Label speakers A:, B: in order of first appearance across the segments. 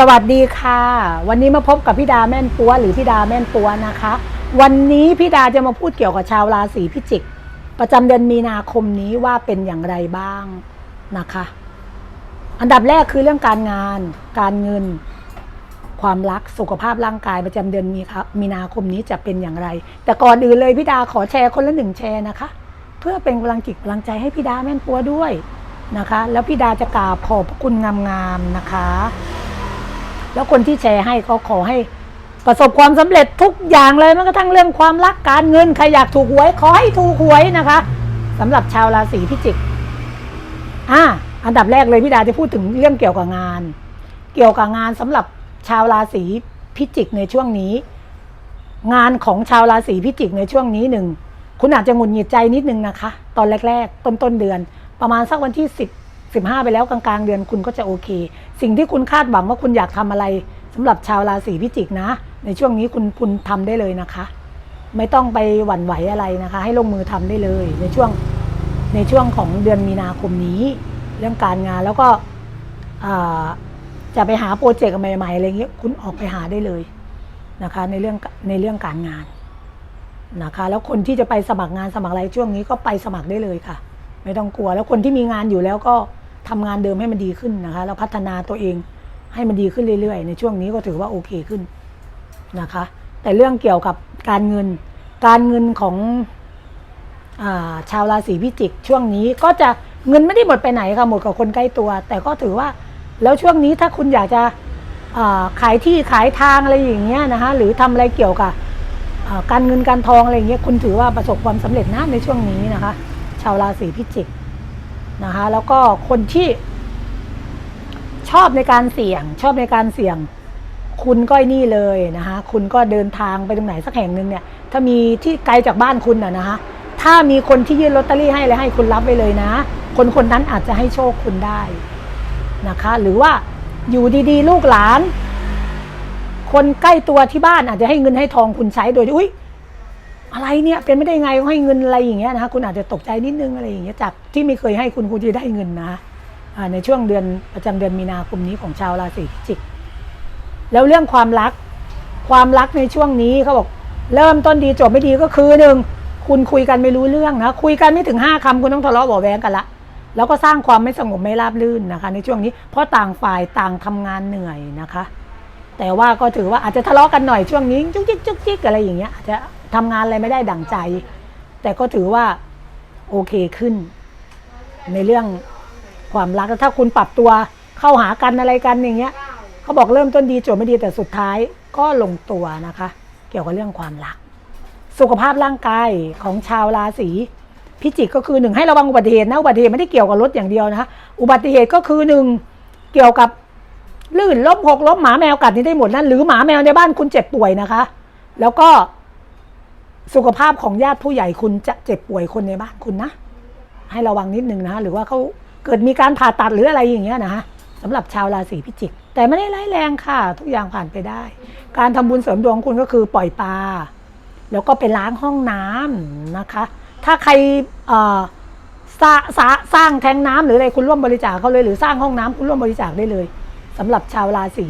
A: สวัสดีค่ะ วันนี้มาพบกับพี่ดาแม่นปัวหรือพี่ดาแม่นปัวนะคะ วันนี้พี่ดาจะมาพูดเกี่ยวกับชาวราศีพิจิก ประจำเดือนมีนาคมนี้ว่าเป็นอย่างไรบ้างนะคะ อันดับแรกคือเรื่องการงาน การเงิน ความรักสุขภาพร่างกายประจำเดือนมีครับมีนาคมนี้จะเป็นอย่างไร แต่ก่อนอื่นเลยพี่ดาขอแชร์คนละหนึ่งแชร์นะคะ เพื่อเป็นกำลังจิตกำลังใจให้พี่ดาแม่นปัวด้วยนะคะ แล้วพี่ดาจะกราบขอบพระคุณงามๆนะคะ แล้วคนที่แชร์ให้เขาขอให้ประสบความสำเร็จทุกอย่างเลยแม้กระทั่งเรื่องความรักการเงินใครอยากถูกหวย ขอให้ถูกหวยนะคะสำหรับชาวราศีพิจิกอ่าอันดับแรกเลยพี่ดาจะพูดถึงเรื่องเกี่ยวกับงาน เกี่ยวกับงานสำหรับชาวราศีพิจิกในช่วงนี้ งานของชาวราศีพิจิกในช่วงนี้หนึ่งคุณอาจจะหงุดหงิดใจนิดนึงนะคะ ตอนแรก ๆ ต้นต้นๆเดือน ประมาณสักวันที่สิบ สิบห้าไปแล้วกลางๆ เดือนคุณก็จะโอเค สิ่งที่คุณคาดหวังว่าคุณอยากทำอะไรสำหรับชาวราศีพิจิกนะ ในช่วงนี้คุณคุณทำได้เลยนะคะ ไม่ต้องไปหวั่นไหวอะไรนะคะ ให้ลงมือทำได้เลย ในช่วงในช่วงของเดือนมีนาคมนี้ เรื่องการงานแล้วก็จะไปหาโปรเจกต์ใหม่ๆอะไรเงี้ยคุณออกไปหาได้เลยนะคะ ในเรื่องในเรื่องการงานนะคะ แล้วคนที่จะไปสมัครงานสมัครอะไรช่วงนี้ก็ไปสมัครได้เลยค่ะ ไม่ต้องกลัว แล้วคนที่มีงานอยู่แล้วก็ทำงานเดิมให้มันดีขึ้นนะคะแล้วพัฒนาตัวเองให้มันดีขึ้นเรื่อยๆ ในช่วงนี้ก็ถือว่าโอเคขึ้นนะคะ แต่เรื่องเกี่ยวกับการเงิน การเงินของอาชาวราศีพิจิก ช่วงนี้ก็จะเงินไม่ได้หมดไปไหนค่ะหมดกับคนใกล้ตัว แต่ก็ถือว่าแล้วช่วงนี้ถ้าคุณอยากจะาขายที่ขายทางอะไรอย่างเงี้ยนะคะหรือทำอะไรเกี่ยวกับการเงินการทองอะไรอย่างเงี้ยคุณถือว่าประสบความสำเร็จนะในช่วงนี้นะคะาวราศีพิจิกนะคะแล้วก็คนที่ชอบในการเสี่ยง ชอบในการเสี่ยง คุณก็นี่เลยนะคะคุณก็เดินทางไปตรงไหนสักแห่งหนึ่งเนี่ย ถ้ามีที่ไกลจากบ้านคุณอะนะคะถ้ามีคนที่ยื่นลอตเตอรี่ให้เลยให้คุณรับไปเลยนะ คนคนนั้นอาจจะให้โชคคุณได้นะคะ หรือว่าอยู่ดีๆ ลูกหลาน คนใกล้ตัวที่บ้านอาจจะให้เงินให้ทองคุณใช้โดยที่อุ้ย อะไรเนี่ยเป็นไม่ได้ไงให้เงินอะไรอย่างเงี้ยนะคะคุณอาจจะตกใจนิดนึงอะไรอย่างเงี้ยจากที่ไม่เคยให้คุณคุณจะได้เงินนะในช่วงเดือนประจำเดือนมีนาคมนี้ของชาวราศีพิจิก แล้วเรื่องความรัก ความรักในช่วงนี้เขาบอกเริ่มต้นดีจบไม่ดีก็คือหนึ่งคุณคุยกันไม่รู้เรื่องนะคุยกันไม่ถึงห้าคำคุณต้องทะเลาะเบาแวงกันละแล้วก็สร้างความไม่สงบไม่ราบรื่นนะคะ ในช่วงนี้เพราะต่างฝ่ายต่างทำงานเหนื่อยนะคะ แต่ว่าก็ถือว่าอาจจะทะเลาะกันหน่อยช่วงนี้จุกจิกจุกจิกอะไรอย่างเงี้ยอาจจะ ทำงานอะไรไม่ได้ดั่งใจ แต่ก็ถือว่าโอเคขึ้น ในเรื่องความรักถ้าคุณปรับตัวเข้าหากันอะไรกันอย่างเงี้ยเขาบอกเริ่มต้นดีจบไม่ดีแต่สุดท้ายก็ลงตัวนะคะ เกี่ยวกับเรื่องความรัก สุขภาพร่างกายของชาวราศีพิจิกก็คือหนึ่งให้ระวังอุบัติเหตุนะอุบัติเหตุไม่ได้เกี่ยวกับรถอย่างเดียวนะคะอุบัติเหตุก็คือหนึ่งเกี่ยวกับลื่นล้มหกล้มหมาแมวกัดนี่ได้หมดนะหรือหมาแมวในบ้านคุณเจ็บป่วยนะคะ แล้วก็ สุขภาพของญาติผู้ใหญ่คุณจะเจ็บป่วยคนในบ้านคุณนะ ให้ระวังนิดนึงนะหรือว่าเขาเกิดมีการผ่าตัดหรืออะไรอย่างเงี้ยนะคะสำหรับชาวราศีพิจิก แต่ไม่ได้ร้ายแรงค่ะ ทุกอย่างผ่านไปได้ การทำบุญเสริมดวงคุณก็คือปล่อยปลาแล้วก็ไปล้างห้องน้ำนะคะ ถ้าใครสร้างสร้างสร้างแทงน้ำหรืออะไรคุณร่วมบริจาคเขาเลย หรือสร้างห้องน้ำคุณร่วมบริจาคได้เลยสำหรับชาวราศี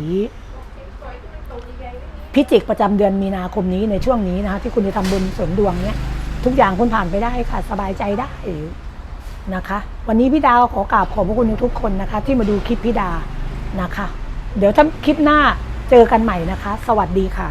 A: พิจิกประจำเดือนมีนาคมนี้ในช่วงนี้นะคะที่คุณจะทำบุญเสริมดวงเนี้ยทุกอย่างคุณผ่านไปได้ค่ะ สบายใจได้นะคะ วันนี้พี่ดาวขอกราบขอบพระคุณทุกคนนะคะ ที่มาดูคลิปพี่ดานะคะ เดี๋ยวถ้าคลิปหน้าเจอกันใหม่นะคะ สวัสดีค่ะ